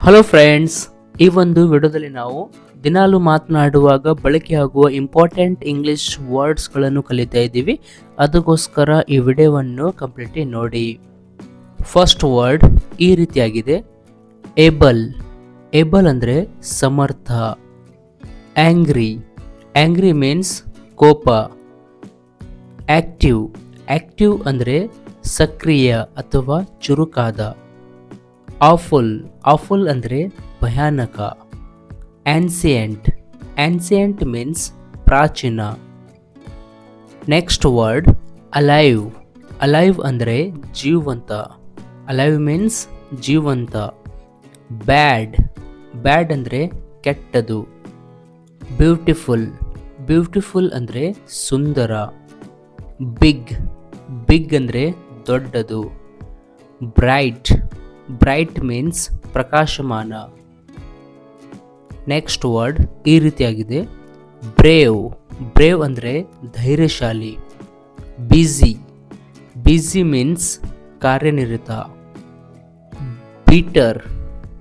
Hello friends ಈ ಒಂದು ವಿಡಿಯೋದಲ್ಲಿ ನಾವು ದಿನಾಲು ಮಾತನಾಡುವಾಗ ಬಳಕೆಯಾಗುವ ಇಂಪಾರ್ಟೆಂಟ್ ಇಂಗ್ಲಿಷ್ ವರ್ಡ್ಸ್ಗಳನ್ನು ಕಲಿತಾ ಇದ್ದೀವಿ. ಅದಕ್ಕೋಸ್ಕರ ಈ ವಿಡಿಯೋವನ್ನು ಕಂಪ್ಲೀಟ್ಲಿ ನೋಡಿ. ಫಸ್ಟ್ ವರ್ಡ್ ಈ ರೀತಿಯಾಗಿದೆ. ಏಬಲ್ ಏಬಲ್ ಅಂದರೆ ಸಮರ್ಥ. ಆಂಗ್ರಿ ಆಂಗ್ರಿ ಮೀನ್ಸ್ ಕೋಪ. ಆ್ಯಕ್ಟಿವ್ ಆ್ಯಕ್ಟಿವ್ ಅಂದರೆ ಸಕ್ರಿಯ ಅಥವಾ ಚುರುಕಾದ. ಆಫುಲ್ ಆಫುಲ್ ಅಂದರೆ ಭಯಾನಕ. ಆನ್ಸಿಯಂಟ್ ಆನ್ಸಿಯಂಟ್ ಮೀನ್ಸ್ ಪ್ರಾಚೀನ. ನೆಕ್ಸ್ಟ್ ವರ್ಡ್ ಅಲೈವ್ ಅಲೈವ್ ಅಂದರೆ ಜೀವಂತ. ಅಲೈವ್ ಮೀನ್ಸ್ ಜೀವಂತ. ಬ್ಯಾಡ್ ಬ್ಯಾಡ್ ಅಂದರೆ ಕೆಟ್ಟದು. ಬ್ಯೂಟಿಫುಲ್ ಬ್ಯೂಟಿಫುಲ್ ಅಂದರೆ ಸುಂದರ. ಬಿಗ್ ಬಿಗ್ ಅಂದರೆ ದೊಡ್ಡದು. ಬ್ರೈಟ್ ಬ್ರೈಟ್ ಮೀನ್ಸ್ ಪ್ರಕಾಶಮಾನ. ನೆಕ್ಸ್ಟ್ ವರ್ಡ್ ಈ ರೀತಿಯಾಗಿದೆ. ಬ್ರೇವ್. ಬ್ರೇವ್ ಅಂದರೆ ಧೈರ್ಯಶಾಲಿ. ಬ್ಯುಸಿ. ಬ್ಯುಸಿ ಮೀನ್ಸ್ ಕಾರ್ಯನಿರತ. ಬೀಟರ್.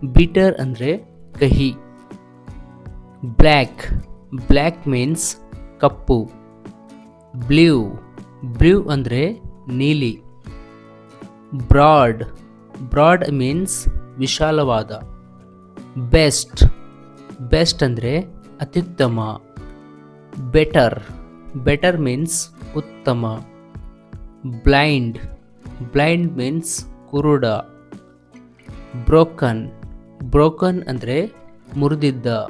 ಬೀಟರ್ ಅಂದರೆ ಕಹಿ. ಬ್ಲ್ಯಾಕ್. ಬ್ಲ್ಯಾಕ್ ಮೀನ್ಸ್ ಕಪ್ಪು. ಬ್ಲೂ. ಬ್ಲೂ ಅಂದರೆ ನೀಲಿ. ಬ್ರಾಡ್. ಬ್ರಾಡ್ ಮೀನ್ಸ್ ವಿಶಾಲವಾದ. ಬೆಸ್ಟ್. ಬೆಸ್ಟ್ ಅಂದರೆ ಅತ್ಯುತ್ತಮ. ಬೆಟರ್. ಬೆಟರ್ ಮೀನ್ಸ್ ಉತ್ತಮ. ಬ್ಲೈಂಡ್. ಬ್ಲೈಂಡ್ ಮೀನ್ಸ್ ಕುರುಡ. ಬ್ರೋಕನ್. ಬ್ರೋಕನ್ ಅಂದರೆ ಮುರಿದಿದ್ದ.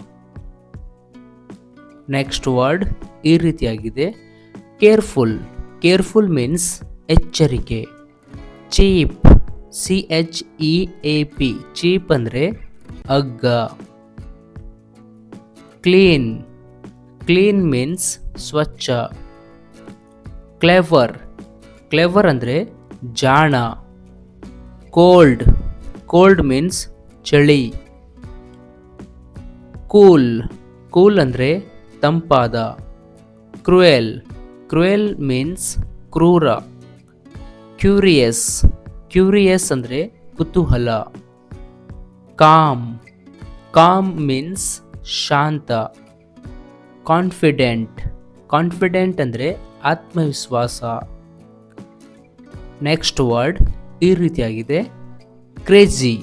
ನೆಕ್ಸ್ಟ್ ವರ್ಡ್ ಈ ರೀತಿಯಾಗಿದೆ. ಕೇರ್ಫುಲ್. ಕೇರ್ಫುಲ್ ಮೀನ್ಸ್ ಎಚ್ಚರಿಕೆ. Cheap. C H E A P cheap ಅಂದರೆ ಅಗ್ಗ ಕ್ಲೀನ್ ಕ್ಲೀನ್ ಮೀನ್ಸ್ ಸ್ವಚ್ಛ. ಕ್ಲೆವರ್ ಕ್ಲೆವರ್ ಅಂದರೆ ಜಾಣ. ಕೋಲ್ಡ್ ಕೋಲ್ಡ್ ಮೀನ್ಸ್ ಚಳಿ. ಕೂಲ್ ಕೂಲ್ ಅಂದರೆ ತಂಪಾದ. ಕ್ರೂಯಲ್ ಕ್ರೂಯಲ್ ಮೀನ್ಸ್ ಕ್ರೂರ. ಕ್ಯೂರಿಯಸ್ ಕ್ಯೂರಿಯಸ್ ಅಂದರೆ ಕುತೂಹಲ. ಕಾಮ್ ಕಾಮ್ ಮೀನ್ಸ್ ಶಾಂತ. ಕಾನ್ಫಿಡೆಂಟ್ ಕಾನ್ಫಿಡೆಂಟ್ ಅಂದರೆ ಆತ್ಮವಿಶ್ವಾಸ. ನೆಕ್ಸ್ಟ್ ವರ್ಡ್ ಈ ರೀತಿಯಾಗಿದೆ. ಕ್ರೇಜಿ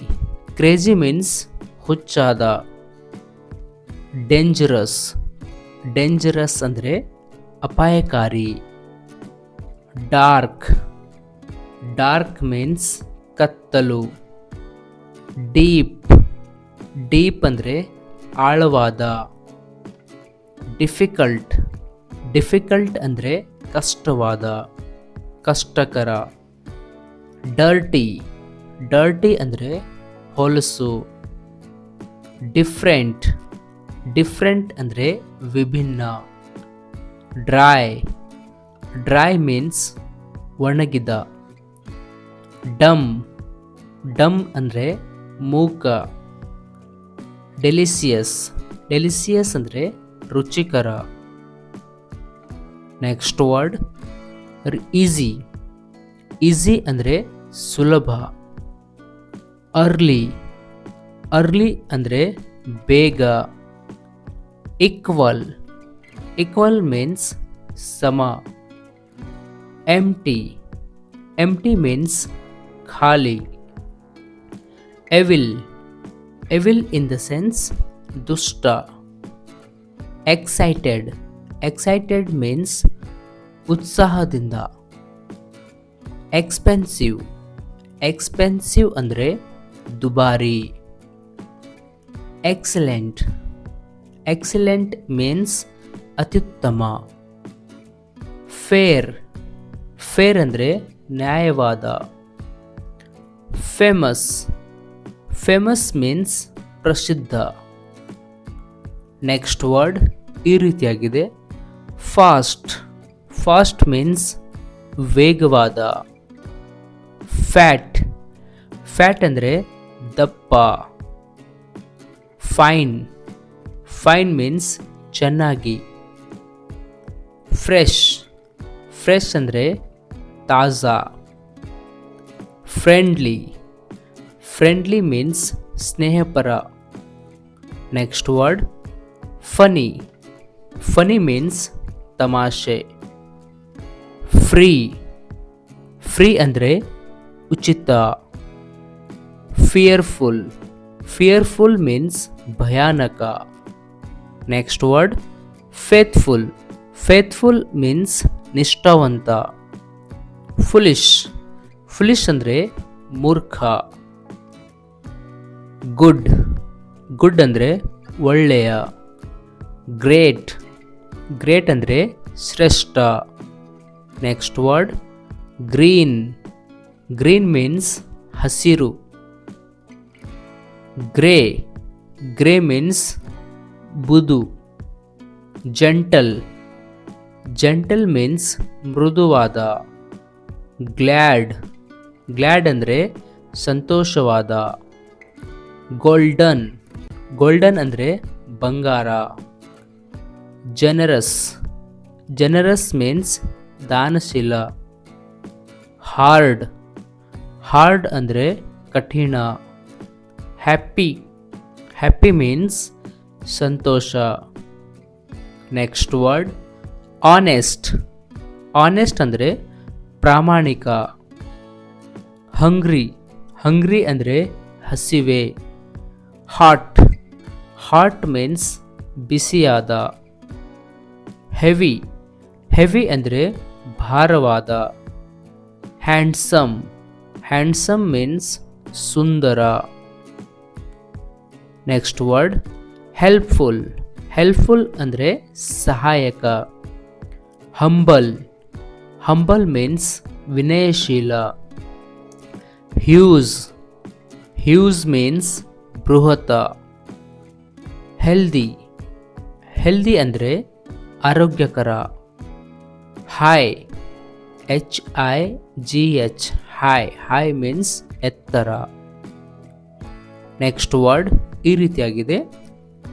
ಕ್ರೇಜಿ ಮೀನ್ಸ್ ಹುಚ್ಚಾದ. ಡೇಂಜರಸ್ ಡೇಂಜರಸ್ ಅಂದರೆ ಅಪಾಯಕಾರಿ. ಡಾರ್ಕ್ ಡಾರ್ಕ್ ಮೀನ್ಸ್ ಕತ್ತಲು. ಡೀಪ್ ಡೀಪ್ ಅಂದರೆ ಆಳವಾದ. ಡಿಫಿಕಲ್ಟ್ ಡಿಫಿಕಲ್ಟ್ ಅಂದರೆ ಕಷ್ಟವಾದ, ಕಷ್ಟಕರ. ಡರ್ಟಿ ಡರ್ಟಿ ಅಂದರೆ ಹೊಲಸು. ಡಿಫ್ರೆಂಟ್ ಡಿಫ್ರೆಂಟ್ ಅಂದರೆ ವಿಭಿನ್ನ. ಡ್ರೈ ಡ್ರೈ ಮೀನ್ಸ್ ಒಣಗಿದ. ಡಮ್. ಡಮ್ ಅಂದರೆ ಮೂಕ. ಡೆಲಿಸಿಯಸ್. ಡೆಲಿಸಿಯಸ್ ಅಂದರೆ ರುಚಿಕರ. Next word. ಈಸಿ. ಈಸಿ ಅಂದರೆ ಸುಲಭ. ಅರ್ಲಿ. ಅರ್ಲಿ ಅಂದರೆ ಬೇಗ. ಇಕ್ವಲ್. ಇಕ್ವಲ್ ಮೀನ್ಸ್ ಸಮ. ಎಮ್ಟಿ ಎಂ ಟಿ ಮೀನ್ಸ್ ಖಾಲಿ. Evil evil in the sense ದುಷ್ಟ. ಎಕ್ಸೈಟೆಡ್ ಎಕ್ಸೈಟೆಡ್ ಮೀನ್ಸ್ ಉತ್ಸಾಹದಿಂದ. ಎಕ್ಸ್ಪೆನ್ಸಿವ್ ಎಕ್ಸ್ಪೆನ್ಸಿವ್ ಅಂದರೆ ದುಬಾರಿ. ಎಕ್ಸಲೆಂಟ್ ಎಕ್ಸಲೆಂಟ್ ಮೀನ್ಸ್ ಅತ್ಯುತ್ತಮ. ಫೇರ್ ಫೇರ್ ಅಂದರೆ ನ್ಯಾಯವಾದ. ಫೇಮಸ್ ಫೇಮಸ್ ಮೀನ್ಸ್ ಪ್ರಸಿದ್ಧ. ನೆಕ್ಸ್ಟ್ ವರ್ಡ್ ಈ ರೀತಿಯಾಗಿದೆ. ಫಾಸ್ಟ್ ಫಾಸ್ಟ್ ಮೀನ್ಸ್ ವೇಗವಾದ. ಫ್ಯಾಟ್ ಫ್ಯಾಟ್ ಅಂದರೆ ದಪ್ಪ. ಫೈನ್ ಫೈನ್ ಮೀನ್ಸ್ ಚೆನ್ನಾಗಿ. ಫ್ರೆಶ್ ಫ್ರೆಶ್ ಅಂದರೆ ತಾಜಾ. ಫ್ರೆಂಡ್ಲಿ ಫ್ರೆಂಡ್ಲಿ ಮೀನ್ಸ್ ಸ್ನೇಹಪರ. Next word funny funny means ತಮಾಷೆ. ಫ್ರೀ ಫ್ರೀ ಅಂದರೆ ಉಚಿತ. ಫಿಯರ್ಫುಲ್ ಫಿಯರ್ಫುಲ್ ಮೀನ್ಸ್ ಭಯಾನಕ. Next word faithful faithful means ನಿಷ್ಠಾವಂತ. ಫುಲಿಶ್ ಫುಲಿಶ್ ಅಂದರೆ ಮೂರ್ಖ. ಗುಡ್. ಗುಡ್ ಅಂದರೆ ಒಳ್ಳೆಯ. ಗ್ರೇಟ್. ಗ್ರೇಟ್ ಅಂದರೆ ಶ್ರೇಷ್ಠ. Next word, green. Green means ಹಸಿರು. ಗ್ರೇ. ಗ್ರೇ ಮೀನ್ಸ್ ಬುದು ಜಂಟಲ್. ಜಂಟಲ್ ಮೀನ್ಸ್ ಮೃದುವಾದ. ಗ್ಲ್ಯಾಡ್. ಗ್ಲ್ಯಾಡ್ ಅಂದರೆ ಸಂತೋಷವಾದ. ಗೋಲ್ಡನ್ ಗೋಲ್ಡನ್ ಅಂದರೆ ಬಂಗಾರ. ಜನರಸ್ ಜನರಸ್ ಮೀನ್ಸ್ ದಾನಶೀಲ. ಹಾರ್ಡ್ ಹಾರ್ಡ್ ಅಂದರೆ ಕಠಿಣ. ಹ್ಯಾಪಿ ಹ್ಯಾಪಿ ಮೀನ್ಸ್ ಸಂತೋಷ. ನೆಕ್ಸ್ಟ್ ವರ್ಡ್ ಆನೆಸ್ಟ್ ಆನೆಸ್ಟ್ ಅಂದರೆ ಪ್ರಾಮಾಣಿಕ. ಹಂಗ್ರಿ ಹಂಗ್ರಿ ಅಂದರೆ ಹಸಿವೆ. ಹಾಟ್ ಹಾಟ್ ಮೀನ್ಸ್ ಬಿಸಿಯಾದ. ಹೆವಿ ಹೆವಿ ಅಂದರೆ ಭಾರವಾದ. ಹ್ಯಾಂಡ್ಸಮ್ ಹ್ಯಾಂಡ್ಸಮ್ ಮೀನ್ಸ್ ಸುಂದರ. ನೆಕ್ಸ್ಟ್ ವರ್ಡ್ ಹೆಲ್ಪ್ಫುಲ್ ಹೆಲ್ಪ್ಫುಲ್ ಅಂದರೆ ಸಹಾಯಕ. Humble humble means ವಿನಯಶೀಲ. Hughes huge means ಬೃಹತ ಹೆಲ್ದಿ ಹೆಲ್ದಿ ಅಂದರೆ ಆರೋಗ್ಯಕರ. High H I G H high high means ಎತ್ತರ. ನೆಕ್ಸ್ಟ್ ವರ್ಡ್ ಈ ರೀತಿಯಾಗಿದೆ.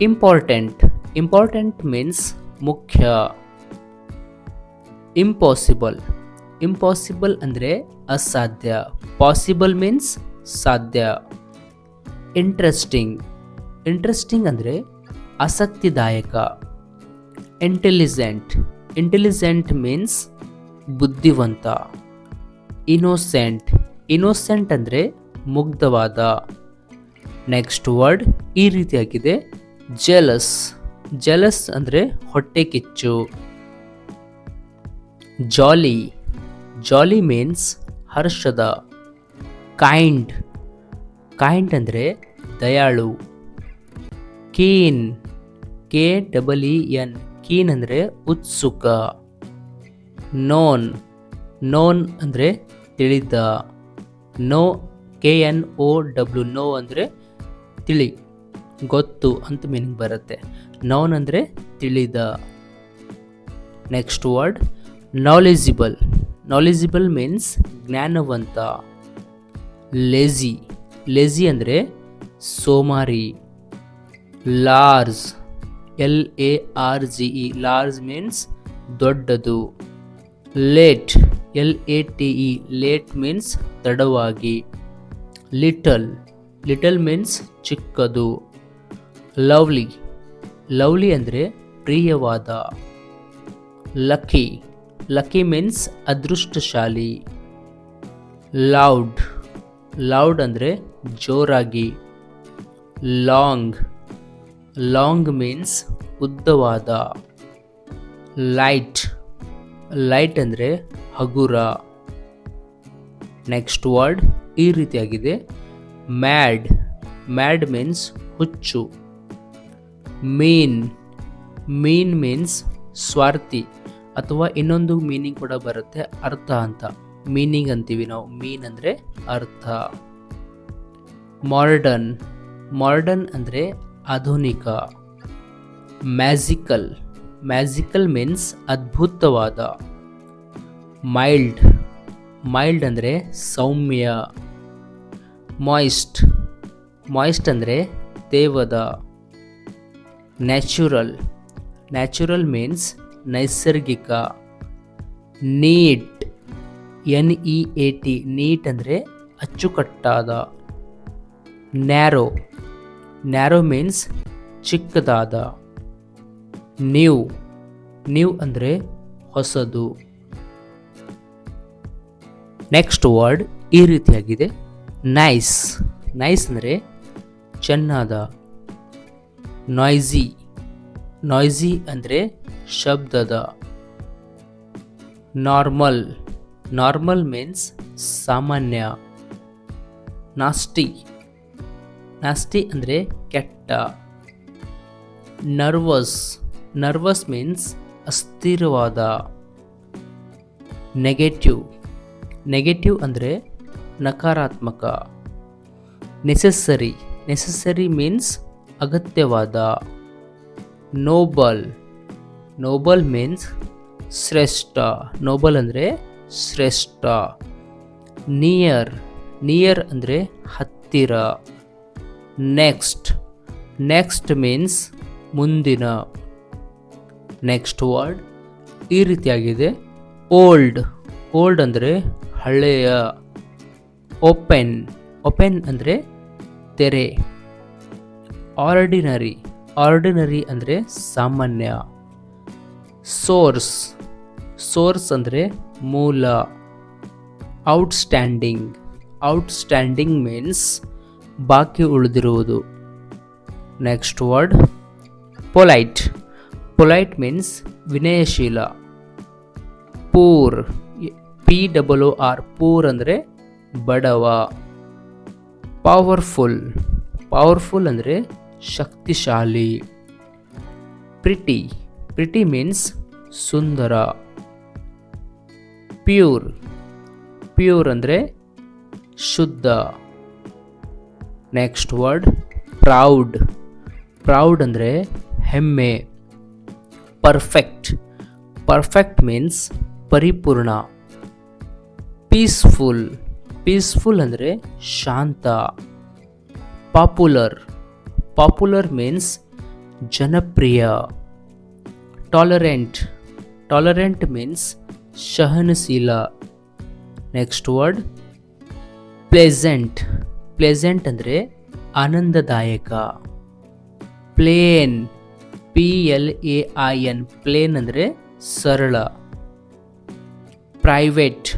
ಇಂಪಾರ್ಟೆಂಟ್ ಇಂಪಾರ್ಟೆಂಟ್ ಮೀನ್ಸ್ ಮುಖ್ಯ. ಇಂಪಾಸಿಬಲ್ ಇಂಪಾಸಿಬಲ್ ಅಂದರೆ ಅಸಾಧ್ಯ. ಪಾಸಿಬಲ್ ಮೀನ್ಸ್ ಸಾಧ್ಯ. ಇಂಟ್ರೆಸ್ಟಿಂಗ್ ಇಂಟ್ರೆಸ್ಟಿಂಗ್ ಅಂದರೆ ಆಸಕ್ತಿದಾಯಕ. ಇಂಟೆಲಿಜೆಂಟ್ ಇಂಟೆಲಿಜೆಂಟ್ ಮೀನ್ಸ್ ಬುದ್ಧಿವಂತ. ಇನೋಸೆಂಟ್ ಇನೋಸೆಂಟ್ ಅಂದರೆ ಮುಗ್ಧವಾದ. ನೆಕ್ಸ್ಟ್ ವರ್ಡ್ ಈ ರೀತಿಯಾಗಿದೆ. ಜೆಲಸ್ ಜೆಲಸ್ ಅಂದರೆ ಹೊಟ್ಟೆ ಕಿಚ್ಚು ಜಾಲಿ ಜಾಲಿ ಮೀನ್ಸ್ ಹರ್ಷದ. ಕೈಂಡ್ ಕೈಂಡ್ ಅಂದರೆ ದಯಾಳು. Keen K double E N keen ಅಂದರೆ ಉತ್ಸುಕ. ನೋನ್ ನೋನ್ ಅಂದರೆ ತಿಳಿದ. Know K N O W know ಅಂದರೆ ತಿಳಿ, ಗೊತ್ತು ಅಂತ ಮೀನಿಂಗ್ ಬರುತ್ತೆ. ನೋನ್ ಅಂದರೆ ತಿಳಿದ. Next word knowledgeable knowledgeable means ಜ್ಞಾನವಂತ. Lazy lazy ಅಂದರೆ ಸೋಮಾರಿ. Large L A R G E large means ದೊಡ್ಡದು. Late. L A T E late means ತಡವಾಗಿ ಲಿಟಲ್. ಲಿಟಲ್ ಮೀನ್ಸ್ ಚಿಕ್ಕದು. ಲವ್ಲಿ. ಲವ್ಲಿ ಅಂದರೆ ಪ್ರಿಯವಾದ. ಲಕ್ಕಿ. ಲಕ್ಕಿ ಮೀನ್ಸ್ ಅದೃಷ್ಟಶಾಲಿ. Loud loud ಅಂದರೆ ಜೋರಾಗಿ long. Long means ಉದ್ದವಾದ. ಲೈಟ್. ಲೈಟ್ ಅಂದರೆ ಹಗುರ. ನೆಕ್ಸ್ಟ್ ವರ್ಡ್ ಈ ರೀತಿಯಾಗಿದೆ. ಮ್ಯಾಡ್. ಮ್ಯಾಡ್ ಮೀನ್ಸ್ ಹುಚ್ಚು. ಮೀನ್. ಮೀನ್ ಮೀನ್ಸ್ ಸ್ವಾರ್ಥಿ. ಅಥವಾ ಇನ್ನೊಂದು ಮೀನಿಂಗ್ ಕೂಡ ಬರುತ್ತೆ ಅರ್ಥ ಅಂತ. ಮೀನಿಂಗ್ ಅಂತೀವಿ ನಾವು. ಮೀನ್ ಅಂದರೆ ಅರ್ಥ. ಮಾಡರ್ನ್ ಮಾಡರ್ನ್ ಅಂದರೆ ಆಧುನಿಕ ಮ್ಯಾಜಿಕಲ್ ಮ್ಯಾಜಿಕಲ್ ಮೀನ್ಸ್ ಅದ್ಭುತವಾದ ಮೈಲ್ಡ್ ಮೈಲ್ಡ್ ಅಂದರೆ ಸೌಮ್ಯ ಮಾಯಿಸ್ಟ್ ಮಾಯಿಸ್ಟ್ ಅಂದರೆ ದೇವದ ನ್ಯಾಚುರಲ್ ನ್ಯಾಚುರಲ್ ಮೀನ್ಸ್ ನೈಸರ್ಗಿಕ neat N E A T neat ಅಂದರೆ ಅಚ್ಚುಕಟ್ಟಾದ. ನ್ಯಾರೋ ನ್ಯಾರೋ ಮೀನ್ಸ್ ಚಿಕ್ಕದಾದ. ನ್ಯೂ ನ್ಯೂ ಅಂದರೆ ಹೊಸದು. ನೆಕ್ಸ್ಟ್ ವರ್ಡ್ ಈ ರೀತಿಯಾಗಿದೆ. ನೈಸ್ ನೈಸ್ ಅಂದರೆ ಚೆನ್ನಾದ. ನಾಯ್ಸಿ ನಾಯ್ಸಿ ಅಂದರೆ ಶಬ್ದದ. ನಾರ್ಮಲ್ ನಾರ್ಮಲ್ ಮೀನ್ಸ್ ಸಾಮಾನ್ಯ. ನಾಸ್ಟಿ ನಾಸ್ಟಿ ಅಂದರೆ ಕೆಟ್ಟ. ನರ್ವಸ್ ನರ್ವಸ್ ಮೀನ್ಸ್ ಅಸ್ಥಿರವಾದ. ನೆಗೆಟಿವ್ ನೆಗೆಟಿವ್ ಅಂದರೆ ನಕಾರಾತ್ಮಕ. ನೆಸೆಸರಿ ನೆಸೆಸರಿ ಮೀನ್ಸ್ ಅಗತ್ಯವಾದ. ನೋಬಲ್ ನೋಬಲ್ ಮೀನ್ಸ್ ಶ್ರೇಷ್ಠ. ನೋಬಲ್ ಅಂದರೆ ಶ್ರೇಷ್ಠ. ನಿಯರ್ ನಿಯರ್ ಅಂದರೆ ಹತ್ತಿರ. ನೆಕ್ಸ್ಟ್ ನೆಕ್ಸ್ಟ್ ಮೀನ್ಸ್ ಮುಂದಿನ. ನೆಕ್ಸ್ಟ್ ವರ್ಡ್ ಈ ರೀತಿಯಾಗಿದೆ. ಓಲ್ಡ್ ಓಲ್ಡ್ ಅಂದರೆ ಹಳೆಯ. ಓಪೆನ್ ಓಪೆನ್ ಅಂದರೆ ತೆರೆ. ಆರ್ಡಿನರಿ ಆರ್ಡಿನರಿ ಅಂದರೆ ಸಾಮಾನ್ಯ. ಸೋರ್ಸ್ ಸೋರ್ಸ್ ಅಂದರೆ ಮೂಲ. ಔಟ್ಸ್ಟ್ಯಾಂಡಿಂಗ್ ಔಟ್ಸ್ಟ್ಯಾಂಡಿಂಗ್ ಮೀನ್ಸ್ ಬಾಕಿ ಉಳಿದಿರುವುದು. Next word polite polite means ವಿನಯಶೀಲ. Poor P double R poor ಅಂದರೆ ಬಡವ. ಪವರ್ಫುಲ್ ಪವರ್ಫುಲ್ ಅಂದರೆ ಶಕ್ತಿಶಾಲಿ. ಪ್ರಿಟಿ ಪ್ರಿಟಿ ಮೀನ್ಸ್ ಸುಂದರ. ಪ್ಯೂರ್ ಪ್ಯೂರ್ ಅಂದರೆ ಶುದ್ಧ. ನೆಕ್ಸ್ಟ್ ವರ್ಡ್ ಪ್ರೌಡ್ ಪ್ರೌಡ್ ಅಂದರೆ ಹೆಮ್ಮೆ ಪರ್ಫೆಕ್ಟ್ ಪರ್ಫೆಕ್ಟ್ ಮೀನ್ಸ್ ಪರಿಪೂರ್ಣ ಪೀಸ್ಫುಲ್ ಪೀಸ್ಫುಲ್ ಅಂದರೆ ಶಾಂತ ಪಾಪ್ಯುಲರ್ ಪಾಪ್ಯುಲರ್ ಮೀನ್ಸ್ ಜನಪ್ರಿಯ ಟಾಲರೆಂಟ್ ಟಾಲರೆಂಟ್ ಮೀನ್ಸ್ ಸಹನಶೀಲ. ನೆಕ್ಸ್ಟ್ ವರ್ಡ್ ಪ್ಲೆಸೆಂಟ್ ಪ್ಲೆಸೆಂಟ್ ಅಂದರೆ ಆನಂದದಾಯಕ. Plain P L A I N plain ಅಂದರೆ ಸರಳ. ಪ್ರೈವೇಟ್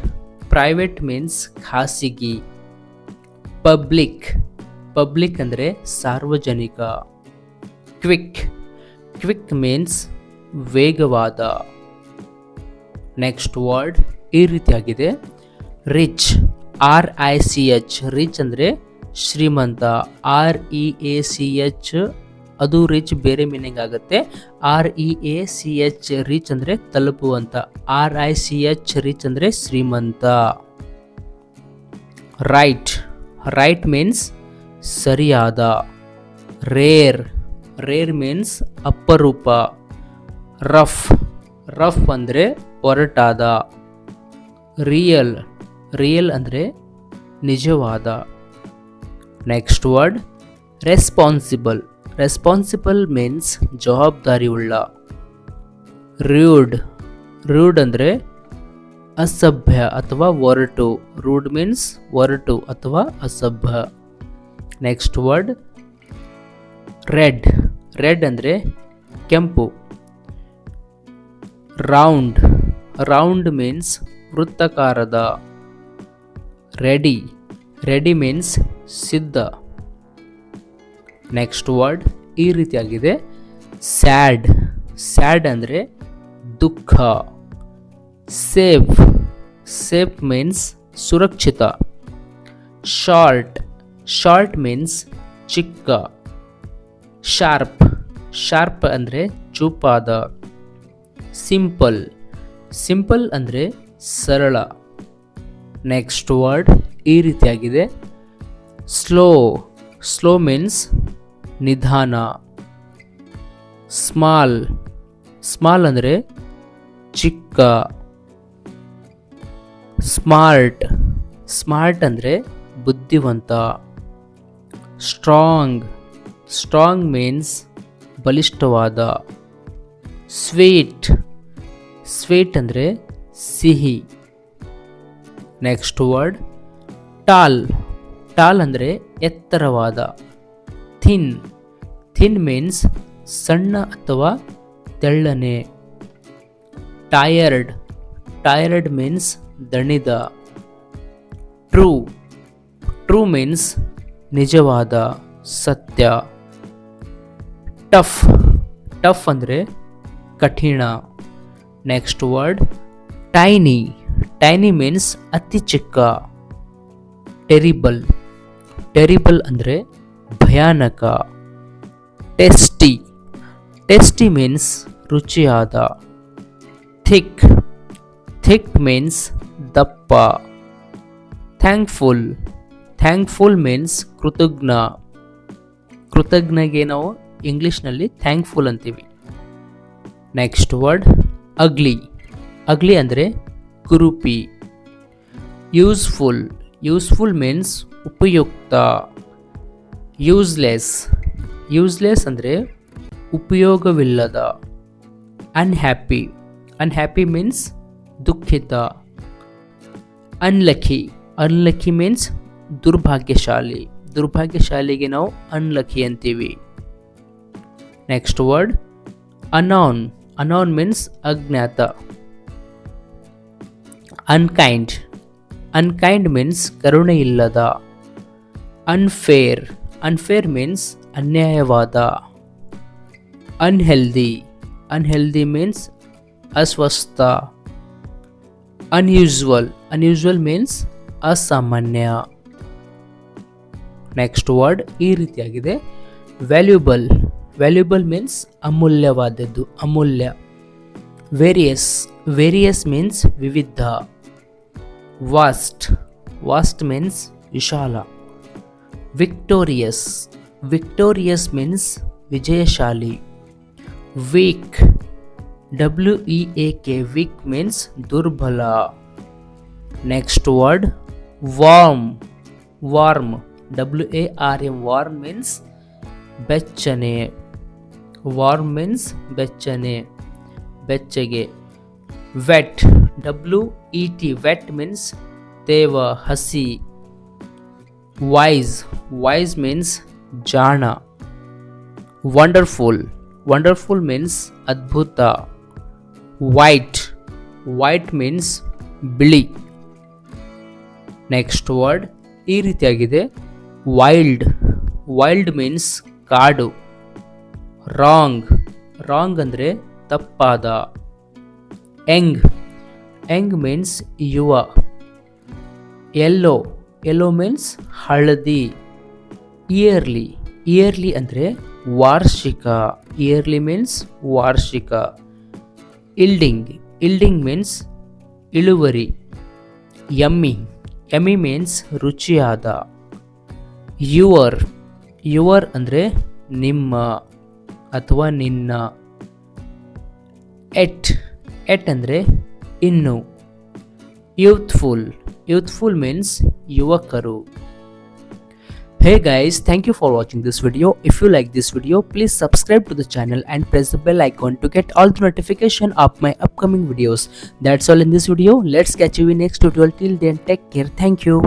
ಪ್ರೈವೇಟ್ ಮೀನ್ಸ್ ಖಾಸಗಿ. ಪಬ್ಲಿಕ್ ಪಬ್ಲಿಕ್ ಅಂದರೆ ಸಾರ್ವಜನಿಕ. ಕ್ವಿಕ್ ಕ್ವಿಕ್ ಮೀನ್ಸ್ ವೇಗವಾದ. ನೆಕ್ಸ್ಟ್ ವರ್ಡ್ ಈ ರೀತಿಯಾಗಿದೆ. Rich R I C H rich ಅಂದರೆ ಶ್ರೀಮಂತ. R E A C H ಅದು ರಿಚ್ ಬೇರೆ ಮೀನಿಂಗ್ ಆಗುತ್ತೆ. R E A C H reach ಅಂದರೆ ತಲುಪುವಂತ. R I C H rich ಅಂದರೆ ಶ್ರೀಮಂತ. ರೈಟ್ ರೈಟ್ ಮೀನ್ಸ್ ಸರಿಯಾದ. ರೇರ್ ರೇರ್ ಮೀನ್ಸ್ ಅಪರೂಪ. ರಫ್ ರಫ್ ಅಂದರೆ ಒರಟಾದ ರಿಯಲ್ ರಿಯಲ್ ಅಂದರೆ ನಿಜವಾದ. Next word responsible responsible means ಜವಾಬ್ದಾರಿ ಉಳ್ಳ ರೂಡ್ ರೂಡ್ ಅಂದರೆ ಅಸಭ್ಯ ಅಥವಾ ಒರಟು. ರೂಡ್ ಮೀನ್ಸ್ ಒರಟು ಅಥವಾ ಅಸಭ್ಯ. ನೆಕ್ಸ್ಟ್ ವರ್ಡ್ ರೆಡ್ ರೆಡ್ ಅಂದರೆ ಕೆಂಪು. ರೌಂಡ್ ರೌಂಡ್ ಮೀನ್ಸ್ ವೃತ್ತಕಾರದ. ರೆಡಿ. ರೆಡಿ ಮೀನ್ಸ್ ಸಿದ್ಧ. ನೆಕ್ಸ್ಟ್ ವರ್ಡ್ ಈ ರೀತಿಯಾಗಿದೆ. ಸ್ಯಾಡ್. ಸ್ಯಾಡ್ ಅಂದರೆ ದುಃಖ. ಸೇಫ್. ಸೇಫ್ ಮೀನ್ಸ್ ಸುರಕ್ಷಿತ. ಶಾರ್ಟ್. ಶಾರ್ಟ್ ಮೀನ್ಸ್ ಚಿಕ್ಕ. ಶಾರ್ಪ್. ಶಾರ್ಪ್ ಅಂದರೆ ಚೂಪಾದ. ಸಿಂಪಲ್. ಸಿಂಪಲ್ ಅಂದರೆ ಸರಳ. ನೆಕ್ಸ್ಟ್ ವರ್ಡ್ ಈ ರೀತಿಯಾಗಿದೆ. ಸ್ಲೋ ಸ್ಲೋ ಮೀನ್ಸ್ ನಿಧಾನ. ಸ್ಮಾಲ್ ಸ್ಮಾಲ್ ಅಂದರೆ ಚಿಕ್ಕ. ಸ್ಮಾರ್ಟ್ ಸ್ಮಾರ್ಟ್ ಅಂದರೆ ಬುದ್ಧಿವಂತ. ಸ್ಟ್ರಾಂಗ್ ಸ್ಟ್ರಾಂಗ್ ಮೀನ್ಸ್ ಬಲಿಷ್ಠವಾದ. ಸ್ವೀಟ್ ಸ್ವೀಟ್ ಅಂದರೆ ಸಿಹಿ. ನೆಕ್ಸ್ಟ್ ವರ್ಡ್ ಟಾಲ್ ಟಾಲ್ ಅಂದರೆ ಎತ್ತರವಾದ ಥಿನ್ ಥಿನ್ ಮೀನ್ಸ್ ಸಣ್ಣ ಅಥವಾ ತೆಳ್ಳನೆ. ಟಯರ್ಡ್ ಟಯರ್ಡ್ ಮೀನ್ಸ್ ದಣಿದ. ಟ್ರೂ ಟ್ರೂ ಮೀನ್ಸ್ ನಿಜವಾದ, ಸತ್ಯ. ಟಫ್ ಟಫ್ ಅಂದರೆ ಕಠಿಣ. Next word tiny tiny means ಅತಿ ಚಿಕ್ಕ ಟೆರಿಬಲ್ ಟೆರಿಬಲ್ ಅಂದರೆ ಭಯಾನಕ ಟೆಸ್ಟಿ ಟೆಸ್ಟಿ ಮೀನ್ಸ್ ರುಚಿಯಾದ. ಥಿಕ್ ಥಿಕ್ ಮೀನ್ಸ್ ದಪ್ಪ. ಥ್ಯಾಂಕ್ಫುಲ್ ಥ್ಯಾಂಕ್ಫುಲ್ ಮೀನ್ಸ್ ಕೃತಜ್ಞ. ಕೃತಜ್ಞಗೆ ನಾವು ಇಂಗ್ಲೀಷ್ನಲ್ಲಿ ಥ್ಯಾಂಕ್ಫುಲ್ ಅಂತೀವಿ. ನೆಕ್ಸ್ಟ್ ವರ್ಡ್ ಅಗ್ಲಿ ಅಗ್ಲಿ ಅಂದರೆ ಕುರುಪಿ. ಯೂಸ್ಫುಲ್. ಯೂಸ್ಫುಲ್ ಮೀನ್ಸ್ ಉಪಯುಕ್ತ. ಯೂಸ್ಲೆಸ್. ಯೂಸ್ಲೆಸ್ ಅಂದರೆ ಉಪಯೋಗವಿಲ್ಲದ. ಅನ್ಹ್ಯಾಪಿ. ಅನ್ಹ್ಯಾಪಿ ಮೀನ್ಸ್ ದುಃಖಿತ. ಅನ್ಲಕ್ಕಿ. ಅನ್ಲಕ್ಕಿ ಮೀನ್ಸ್ ದುರ್ಭಾಗ್ಯಶಾಲಿ. ದುರ್ಭಾಗ್ಯಶಾಲಿಗೆ ನಾವು ಅನ್ಲಕ್ಕಿ ಅಂತೀವಿ. Next word unknown. Unknown means ಅಜ್ಞಾತ. ಅನ್ಕೈಂಡ್ ಅನ್ಕೈಂಡ್ ಮೀನ್ಸ್ ಕರುಣೆ ಇಲ್ಲದ ಅನ್ಫೇರ್ ಅನ್ಫೇರ್ ಮೀನ್ಸ್ ಅನ್ಯಾಯವಾದ. ಅನ್ಹೆಲ್ದಿ ಅನ್ಹೆಲ್ದಿ ಮೀನ್ಸ್ ಅಸ್ವಸ್ಥ. ಅನ್ಯೂಸ್ವಲ್ ಅನ್ಯೂಸ್ವಲ್ ಮೀನ್ಸ್ ಅಸಾಮಾನ್ಯ. ನೆಕ್ಸ್ಟ್ ವರ್ಡ್ ಈ ರೀತಿಯಾಗಿದೆ. ವ್ಯಾಲ್ಯೂಬಲ್ ವ್ಯಾಲ್ಯೂಬಲ್ ಮೀನ್ಸ್ ಅಮೂಲ್ಯವಾದದ್ದು. ಅಮೂಲ್ಯ. ವೇರಿಯಸ್ ವೇರಿಯಸ್ ಮೀನ್ಸ್ ವಿವಿಧ. ವಾಸ್ಟ್ ವಾಸ್ಟ್ ಮೀನ್ಸ್ ವಿಶಾಲ victorious victorious means ವಿಜಯಶಾಲಿ weak W E A K weak means ದುರ್ಬಲ next word warm warm W A R M warm means ಬೆಚ್ಚನೆ. Warm means ಬೆಚ್ಚನೆ. ಬೆಚ್ಚಗೆ. Wet W E T wet means ತೇವ ಹಸಿ wise wise means ಜಾಣ wonderful wonderful means ಅದ್ಭುತ white white means ಬಿಳಿ. Next word ಈ ರೀತಿಯಾಗಿದೆ. ವೈಲ್ಡ್ ವೈಲ್ಡ್ ಮೀನ್ಸ್ ಕಾಡು. ರಾಂಗ್ ರಾಂಗ್ ಅಂದರೆ ತಪ್ಪಾದ. ಎಂಗ್ ಎಂಗ್ ಮೀನ್ಸ್ ಯುವ. ಎಲ್ಲೋ ಎಲ್ಲೋ ಮೀನ್ಸ್ ಹಳದಿ. ಇಯರ್ಲಿ ಇಯರ್ಲಿ ಅಂದರೆ ವಾರ್ಷಿಕ. ಇಯರ್ಲಿ ಮೀನ್ಸ್ ವಾರ್ಷಿಕ. ಇಲ್ಡಿಂಗ್ ಇಲ್ಡಿಂಗ್ ಮೀನ್ಸ್ ಇಳುವರಿ. ಯಮ್ಮಿ ಯಮ್ಮಿ ಮೀನ್ಸ್ ರುಚಿಯಾದ. ಯುವರ್ ಯುವರ್ ಅಂದರೆ ನಿಮ್ಮ ಅಥವಾ ನಿನ್ನ. ಎಟ್ ಎಟ್ ಅಂದರೆ ಇನ್ನು ಯೂತ್ಫುಲ್ ಯೂತ್ಫುಲ್ ಮೀನ್ಸ್ ಯುವಕರು Hey guys, thank you for watching this video. If you like this video, please subscribe to the channel and press the bell icon to get all the notification of my upcoming videos. That's all in this video. Let's catch you in next tutorial. Till then, take care. Thank you.